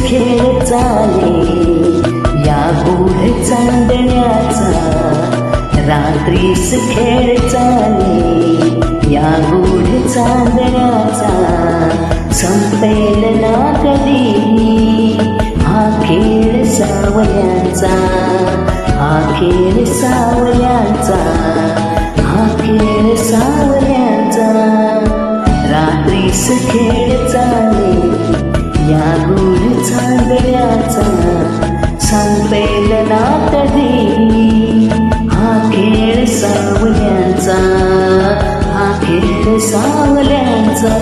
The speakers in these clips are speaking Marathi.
खेळ चाले या गूढ चांदण्याचा रात्रीस खेळ चाले या गूढ चांदण्याचा संपेल ना कधी हा खेळ सावल्यांचा हा खेळ सावल्यांचा हा खेळ सावल्यांचा संपेल ना कधी हा खेळ सावल्यांचा हा खेळ सावल्यांचा.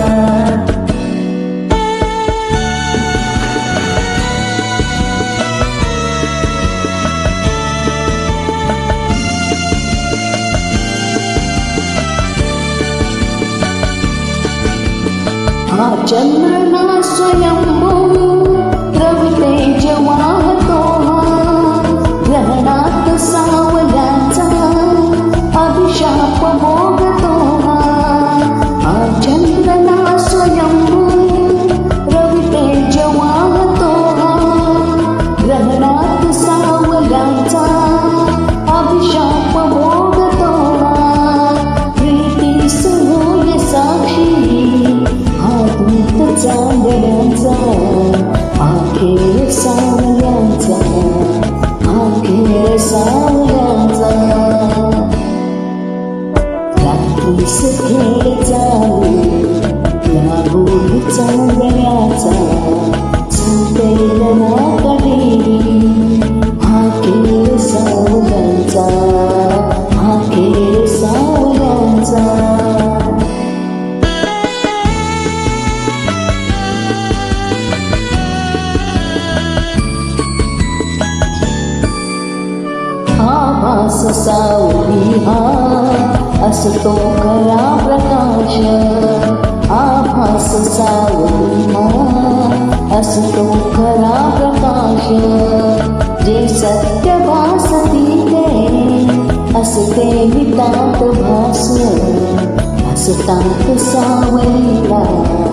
हा चंद्र ना स्वयंभू रवितेज जेव्हा ग्रहणात सावल्याचा अभिशाप भोगतो हा हा चंद्र ना स्वयंभू रवितेज वाहतो हा ग्रहणात सावल्याचा अभिशाप भोगतो हा प्रीती सुहोय साक्षी हा दूत आभास सावली हा असतो खरा प्रकाश. आभास सावली हा असतो खरा प्रकाश. जे सत्य भासती ते असते नितात भास असतात सावलीला.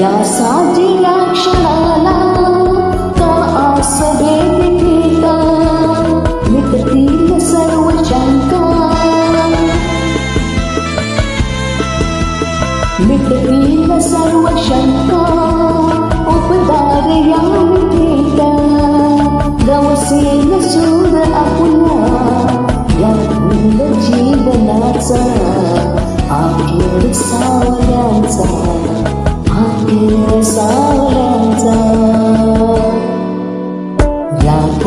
या साजीला